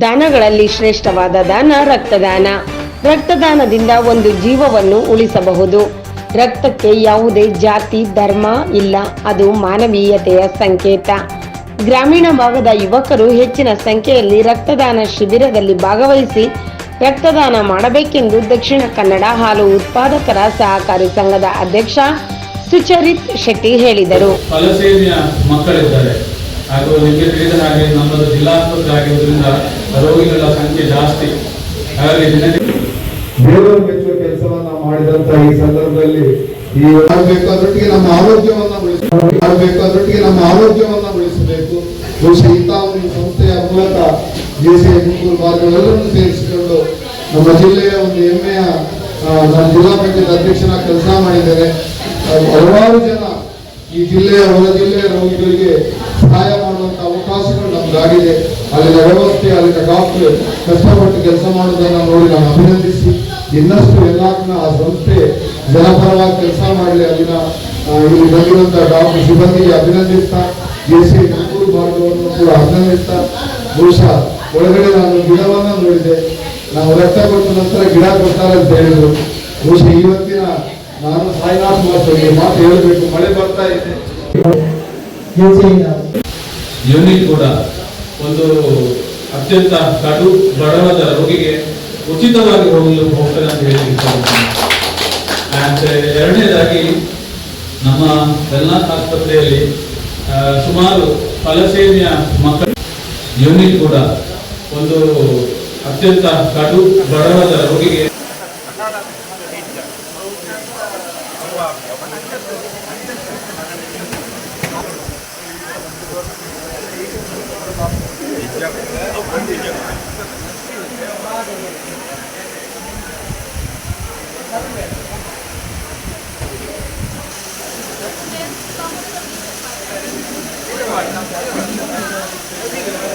ದಾನಗಳಲ್ಲಿ ಶ್ರೇಷ್ಠವಾದ ದಾನ ರಕ್ತದಾನ. ರಕ್ತದಾನದಿಂದ ಒಂದು ಜೀವವನ್ನು ಉಳಿಸಬಹುದು. ರಕ್ತಕ್ಕೆ ಯಾವುದೇ ಜಾತಿ, ಧರ್ಮ ಇಲ್ಲ. ಅದು ಮಾನವೀಯತೆಯ ಸಂಕೇತ. ಗ್ರಾಮೀಣ ಭಾಗದ ಯುವಕರು ಹೆಚ್ಚಿನ ಸಂಖ್ಯೆಯಲ್ಲಿ ರಕ್ತದಾನ ಶಿಬಿರದಲ್ಲಿ ಭಾಗವಹಿಸಿ ರಕ್ತದಾನ ಮಾಡಬೇಕೆಂದು ದಕ್ಷಿಣ ಕನ್ನಡ ಹಾಲು ಉತ್ಪಾದಕರ ಸಹಕಾರಿ ಸಂಘದ ಅಧ್ಯಕ್ಷ ಸುಚರಿತ್ ಶೆಟ್ಟಿ ಹೇಳಿದರು. ಮಕ್ಕಳಿದ್ದಾರೆ. ಹಾಗೂ ನಿಮಗೆ ತಿಳಿದ ಹಾಗೆ ನಮ್ಮದು ಜಿಲ್ಲಾಸ್ಪತ್ರೆ ಆಗಿರುವುದರಿಂದ ರೋಗಿಗಳ ಸಂಖ್ಯೆ ಜಾಸ್ತಿ. ಹಾಗಾಗಿ ದಿನಕ್ಕೆ ದೇವರು ಮೆಚ್ಚುವ ಕೆಲಸವನ್ನ ಮಾಡಿದಂತ ಈ ಸಂದರ್ಭದಲ್ಲಿ ಈ ನಮ್ಮ ಆರೋಗ್ಯವನ್ನ ನಮ್ಮ ಉಳಿಸಬೇಕು. ಬಹುಶಃ ಇಂಥ ಒಂದು ಸಂಸ್ಥೆಯ ಮೂಲಕ ಜೆಸಿ ತುಮಕೂರು ಭಾಗಗಳೆಲ್ಲರನ್ನು ಸೇರಿಸಿಕೊಂಡು ನಮ್ಮ ಜಿಲ್ಲೆಯ ಒಂದು ಹೆಮ್ಮೆಯ ನಮ್ಮ ಜಿಲ್ಲಾ ಪಂಚಾಯತ್ ಅಧ್ಯಕ್ಷನ ಕೆಲಸ ಮಾಡಿದ್ದಾರೆ. ಹಲವಾರು ಜನ ಈ ಜಿಲ್ಲೆಯ ಹೊರ ಜಿಲ್ಲೆಯ ರೋಗಿಗಳಿಗೆ ಸಹಾಯ ಮಾಡುವಂತ ಅವಕಾಶಗಳು ನಮ್ಗಾಗಿದೆ. ಅಲ್ಲಿನ ವ್ಯವಸ್ಥೆ, ಅಲ್ಲಿನ ಡಾಕ್ಟರ್ ಕಷ್ಟಪಟ್ಟು ಕೆಲಸ ಮಾಡುವುದನ್ನು ನೋಡಿ ನಾನು ಅಭಿನಂದಿಸಿ. ಇನ್ನಷ್ಟು ಎಲ್ಲಾಕ್ನ ಆ ಸಂಸ್ಥೆ ಜನಪರವಾಗಿ ಕೆಲಸ ಮಾಡಲಿ ಅಲ್ಲಿನ ಇಲ್ಲಿ ಬಂದಿರುವಂತಹ ಡಾಕ್ಟರ್ ಸಿಬ್ಬಂದಿಗೆ ಅಭಿನಂದಿಸ್ತಾ ಜೆಸಿ ಮಂಗಳೂರು ಭಾಗವನ್ನು ಕೂಡ ಅಭಿನಂದಿಸ್ತಾ, ಬಹುಶಃ ಒಳಗಡೆ ನಾನು ಗಿಡವನ್ನ ನೋಡಿದೆ. ನಾವು ರಕ್ತ ಕೊಟ್ಟ ನಂತರ ಗಿಡ ಕೊಡ್ತಾರೆ ಅಂತ ಹೇಳಿದ್ರು. ಬಹುಶಃ ಇವತ್ತಿನ ನಾನು ಸಾಯಿನಾಥ್ ಮಾತು ಮಾತು ಹೇಳಬೇಕು. ಮಳೆ ಬರ್ತಾ ಇದೆ. ಇವನಿಗೆ ಕೂಡ ಒಂದು ಅತ್ಯಂತ ಕಡು ಬಡವದ ರೋಗಿಗೆ ಉಚಿತವಾಗಿ ಹೋಗಲು ಹೋಗ್ತಾರೆ ಅಂತ ಹೇಳಿ ಎರಡನೇದಾಗಿ ನಮ್ಮ ವೆಲ್ನಾಥ್ ಆಸ್ಪತ್ರೆಯಲ್ಲಿ ಸುಮಾರು ಫಲಸೇನೆಯ ಮಕ್ಕಳು ಇವನಿಗೆ ಕೂಡ ಒಂದು ಅತ್ಯಂತ ಕಡು ಬಡವದ ರೋಗಿಗೆ yeah